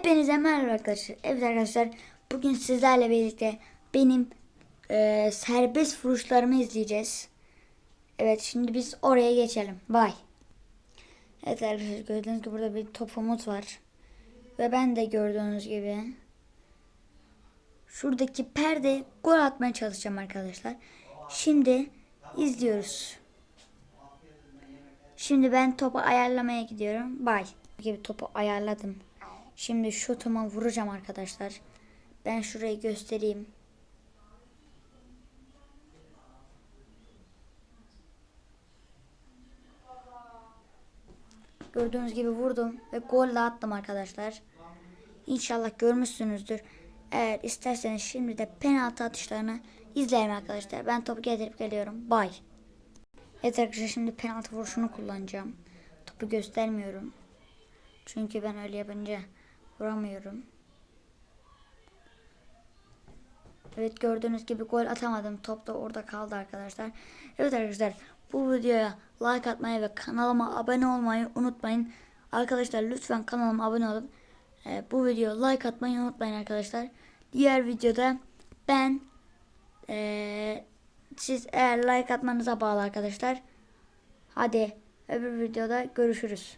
Hepinize merhaba arkadaşlar. Evet arkadaşlar bugün sizlerle birlikte benim e, serbest vuruşlarımı izleyeceğiz. Evet şimdi biz oraya geçelim. Bay. Evet arkadaşlar gördüğünüz gibi burada bir topumuz var. Ve ben de gördüğünüz gibi şuradaki perde gol atmaya çalışacağım arkadaşlar. Şimdi izliyoruz. Şimdi ben topu ayarlamaya gidiyorum. Bay. Gibi topu ayarladım. Şimdi şutuma vuracağım arkadaşlar. Ben şurayı göstereyim. Gördüğünüz gibi vurdum ve gol de attım arkadaşlar. İnşallah görmüşsünüzdür. Eğer isterseniz şimdi de penaltı atışlarını izleyelim arkadaşlar. Ben topu getirip geliyorum. Bay. Evet arkadaşlar şimdi penaltı vuruşunu kullanacağım. Topu göstermiyorum. Çünkü ben öyle yapınca vuramıyorum. Evet gördüğünüz gibi gol atamadım. Top da orada kaldı arkadaşlar. Evet arkadaşlar bu videoya like atmayı ve kanalıma abone olmayı unutmayın. Arkadaşlar lütfen kanalıma abone olun. Ee, bu videoya like atmayı unutmayın arkadaşlar. Diğer videoda ben ee, siz eğer like atmanıza bağlı arkadaşlar. Hadi öbür videoda görüşürüz.